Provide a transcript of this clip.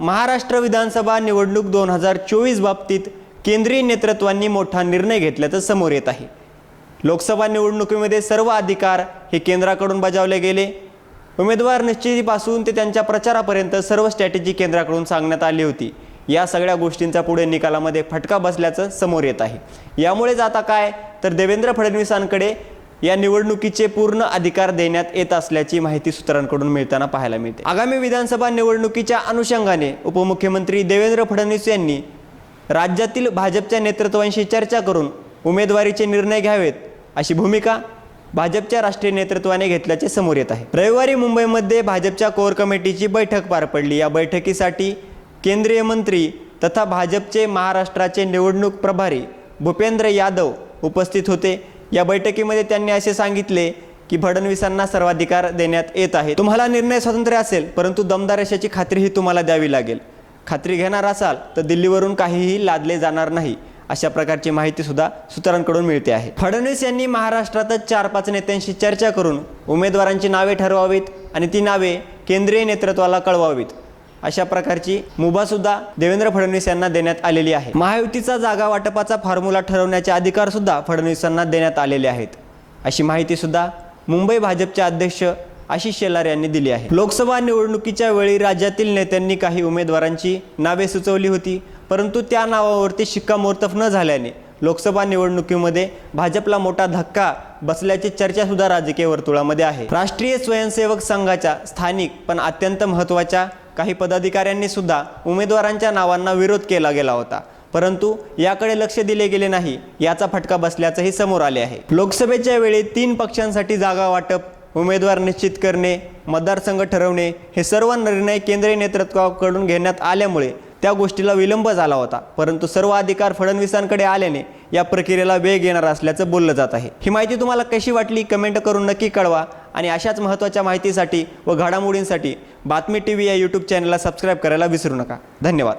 महाराष्ट्र विधानसभा निवडणूक दोन हजार चोवीस बाबतीत केंद्रीय नेतृत्वांनी मोठा निर्णय घेतल्याचं समोर येत आहे. लोकसभा निवडणुकीमध्ये सर्व अधिकार हे केंद्राकडून बजावले गेले. उमेदवार निश्चितीपासून ते त्यांच्या प्रचारापर्यंत सर्व स्ट्रॅटेजी केंद्राकडून सांगण्यात आली होती. या सगळ्या गोष्टींचा पुढे निकालामध्ये फटका बसल्याचं समोर येत आहे. यामुळेच आता काय? तर देवेंद्र फडणवीसांकडे या निवडणुकीचे पूर्ण अधिकार देण्यात येत असल्याची माहिती सूत्रांकडून मिळताना पाहायला मिळते. आगामी विधानसभा निवडणुकीच्या अनुषंगाने उपमुख्यमंत्री देवेंद्र फडणवीस यांनी राज्यातील भाजपच्या नेतृत्वांशी चर्चा करून उमेदवारीचे निर्णय घ्यावेत अशी भूमिका भाजपच्या राष्ट्रीय नेतृत्वाने घेतल्याचे समोर येत आहे. रविवारी मुंबईमध्ये भाजपच्या कोर कमिटीची बैठक पार पडली. या बैठकीसाठी केंद्रीय मंत्री तथा भाजपचे महाराष्ट्राचे निवडणूक प्रभारी भूपेंद्र यादव उपस्थित होते. या बैठकीमध्ये त्यांनी असे सांगितले की फडणवीसांना सर्वाधिकार देण्यात येत आहे. तुम्हाला निर्णय स्वातंत्र्य असेल परंतु दमदार यशाची खात्रीही तुम्हाला द्यावी लागेल. खात्री घेणार असाल तर दिल्लीवरून काहीही लादले जाणार नाही अशा प्रकारची माहिती सुद्धा सूत्रांकडून मिळते आहे. फडणवीस यांनी महाराष्ट्रातच चार पाच नेत्यांशी चर्चा करून उमेदवारांची नावे ठरवावीत आणि ती नावे केंद्रीय नेतृत्वाला कळवावीत. अशा प्रकारची मुभा सुद्धा देवेंद्र फडणवीस यांना देण्यात आलेली आहे. महायुतीचा जागा वाटपाचा फॉर्म्युला ठरवण्याचे अधिकार सुद्धा फडणवीसांना देण्यात आलेले आहेत. अशी माहिती सुद्धा मुंबई भाजपचे अध्यक्ष आशिष शेलार यांनी दिली आहे. लोकसभा निवडणुकीच्या वेळी राज्यातील नेत्यांनी काही उमेदवारांची नावे सुचवली होती परंतु त्या नावावरती शिक्कामोर्तब न झाल्याने लोकसभा निवडणुकीमध्ये भाजपला मोठा धक्का बसल्याची चर्चा सुद्धा राजकीय वर्तुळामध्ये आहे. राष्ट्रीय स्वयंसेवक संघाच्या स्थानिक पण अत्यंत महत्त्वाच्या काही पदाधिकाऱ्यांनी सुद्धा उमेदवारांच्या नावांना विरोध केला गेला होता. परंतु याकडे लक्ष दिले गेले नाही याचा फटका बसल्याचंही समोर आले आहे. लोकसभेच्या वेळी तीन पक्षांसाठी जागा वाटप उमेदवार निश्चित करणे मतदारसंघ ठरवणे हे सर्व निर्णय केंद्रीय नेतृत्वाकडून घेण्यात आल्यामुळे त्या गोष्टीला विलंब झाला होता. परंतु सर्व अधिकार फडणवीसांकडे आल्याने या प्रक्रियेला वेग येणार असल्याचं बोललं जात आहे. ही माहिती तुम्हाला कशी वाटली? कमेंट करून नक्की कळवा. आणि अशाच महत्त्वाच्या माहितीसाठी व घडामोडींसाठी बातमी टी व्ही या यूट्यूब चॅनलला सबस्क्राईब करायला विसरू नका. धन्यवाद.